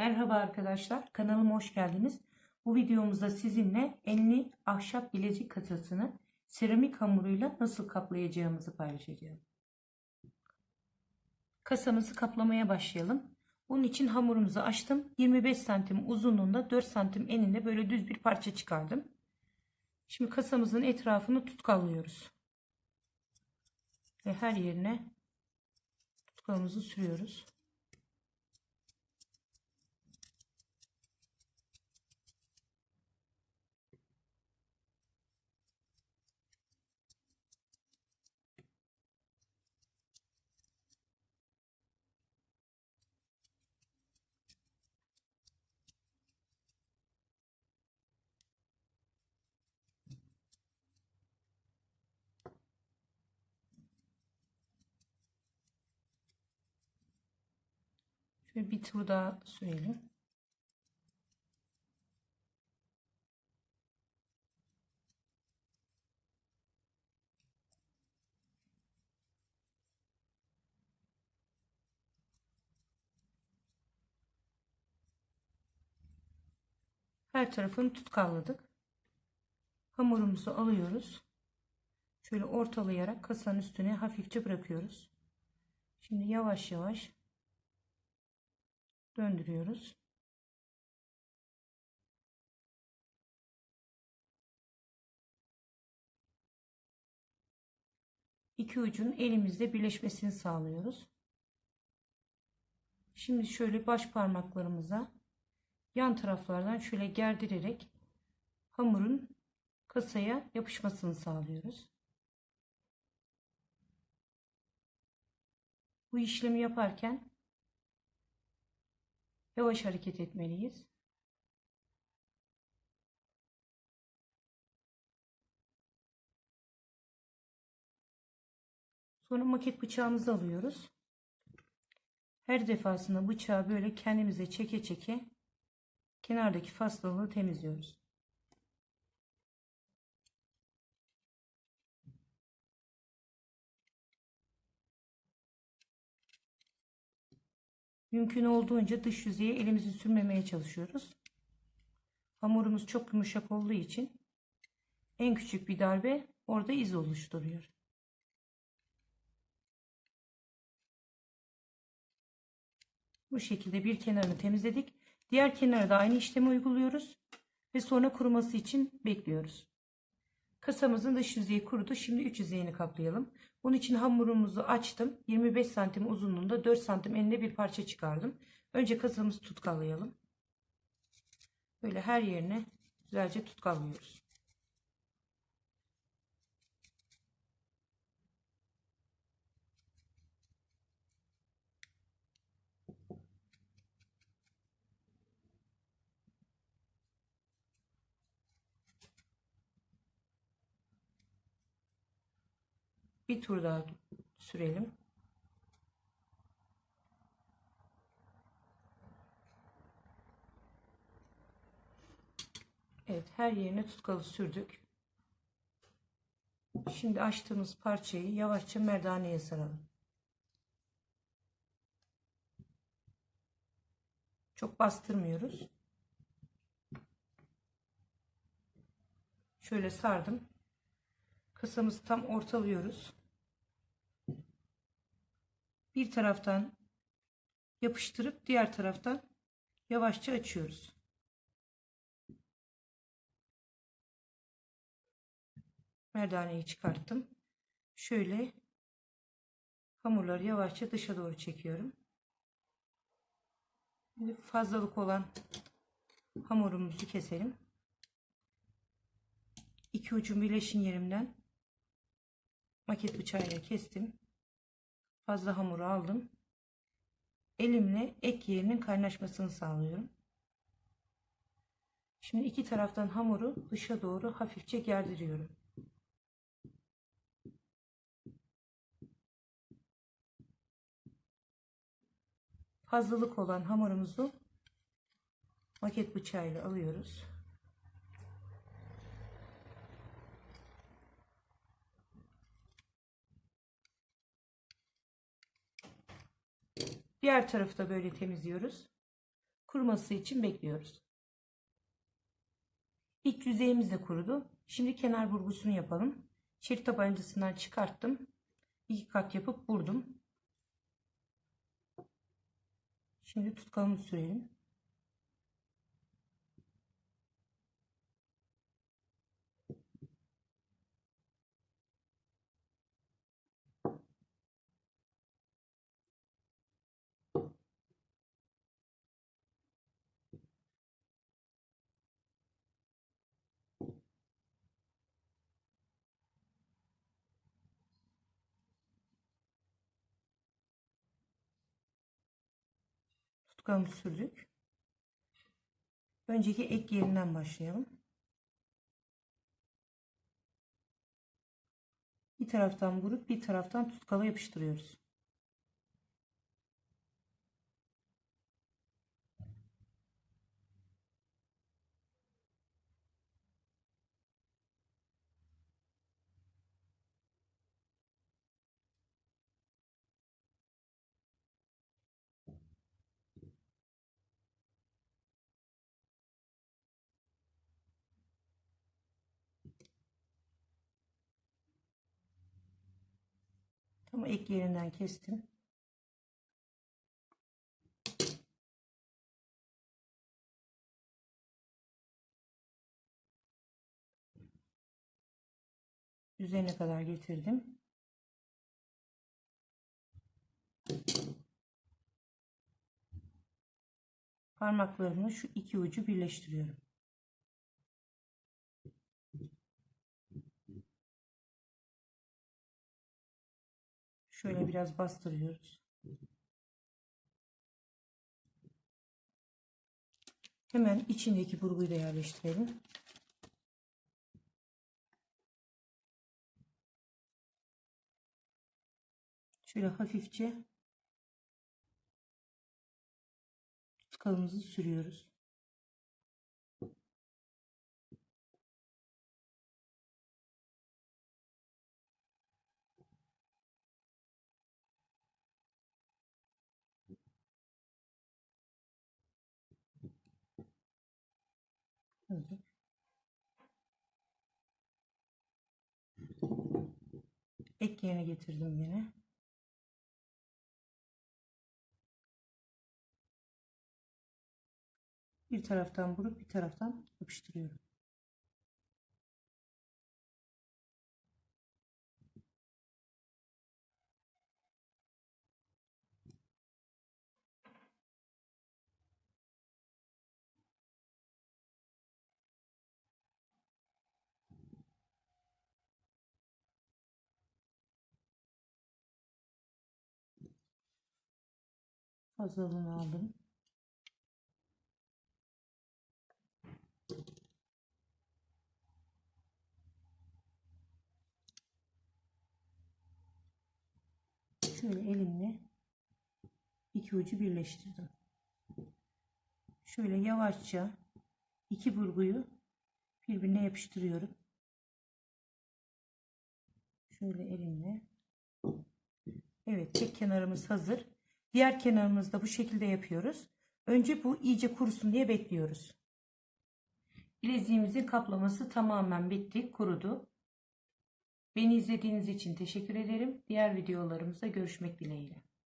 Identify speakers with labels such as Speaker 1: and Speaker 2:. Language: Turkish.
Speaker 1: Merhaba arkadaşlar, kanalıma hoş geldiniz. Bu videomuzda sizinle enli ahşap bilezik kasasını seramik hamuruyla nasıl kaplayacağımızı paylaşacağım. Kasamızı kaplamaya başlayalım. Bunun için hamurumuzu açtım. 25 santim uzunluğunda 4 santim eninde böyle düz bir parça çıkardım. Şimdi kasamızın etrafını tutkallıyoruz. Ve her yerine tutkalımızı sürüyoruz. Şöyle bir tur daha sürelim. Her tarafını tutkalladık. Hamurumuzu alıyoruz. Şöyle ortalayarak kasanın üstüne hafifçe bırakıyoruz. Şimdi yavaş yavaş döndürüyoruz. İki ucun elimizde birleşmesini sağlıyoruz. Şimdi şöyle baş parmaklarımıza yan taraflardan şöyle gerdirerek hamurun kasaya yapışmasını sağlıyoruz. Bu işlemi yaparken yavaş hareket etmeliyiz. Sonra maket bıçağımızı alıyoruz. Her defasında bıçağı böyle kendimize çeke çeke kenardaki fazlalığı temizliyoruz. Mümkün olduğunca dış yüzeye elimizi sürmemeye çalışıyoruz. Hamurumuz çok yumuşak olduğu için en küçük bir darbe orada iz oluşturuyor. Bu şekilde bir kenarını temizledik. Diğer kenara da aynı işlemi uyguluyoruz. Ve sonra kuruması için bekliyoruz. Kasamızın dış yüzeyi kurudu. Şimdi iç yüzeyini kaplayalım. Bunun için hamurumuzu açtım. 25 santim uzunluğunda 4 santim enine bir parça çıkardım. Önce kasamızı tutkallayalım. Böyle her yerine güzelce tutkallıyoruz. Bir tur daha sürelim. Evet her yerine tutkalı sürdük. Şimdi açtığımız parçayı yavaşça merdaneye saralım. Çok bastırmıyoruz. Şöyle sardım. Kasamızı tam ortalıyoruz. Bir taraftan yapıştırıp diğer taraftan yavaşça açıyoruz. Merdaneyi çıkarttım. Şöyle hamurları yavaşça dışa doğru çekiyorum. Şimdi fazlalık olan hamurumuzu keselim. İki ucun birleşin yerimden maket bıçağıyla kestim. Fazla hamuru aldım. Elimle ek yerinin kaynaşmasını sağlıyorum. Şimdi iki taraftan hamuru dışa doğru hafifçe gerdiriyorum. Fazlalık olan hamurumuzu maket bıçağıyla alıyoruz. Diğer tarafı da böyle temizliyoruz. Kuruması için bekliyoruz. İç yüzeyimiz de kurudu. Şimdi kenar burgusunu yapalım. Çelik tabancasından çıkarttım. İki kat yapıp vurdum. Şimdi tutkalımı sürelim. Tutkalımı sürdük. Önceki ek yerinden başlayalım. Bir taraftan vurup bir taraftan tutkala yapıştırıyoruz. Tam ek yerinden kestim. Üzerine kadar getirdim. Parmaklarımla şu iki ucu birleştiriyorum. Şöyle biraz bastırıyoruz. Hemen içindeki burguyu da yerleştirelim. Şöyle hafifçe tutkalımızı sürüyoruz. Hazır. Ek yerine getirdim yine. Bir taraftan vurup bir taraftan yapıştırıyorum. Fazlalığını aldım. Şöyle elimle iki ucu birleştirdim. Şöyle yavaşça iki burguyu birbirine yapıştırıyorum. Şöyle elimle. Evet, tek kenarımız hazır. Diğer kenarımızı da bu şekilde yapıyoruz. Önce bu iyice kurusun diye bekliyoruz. Bileziğimizin kaplaması tamamen bitti, kurudu. Beni izlediğiniz için teşekkür ederim. Diğer videolarımızda görüşmek dileğiyle.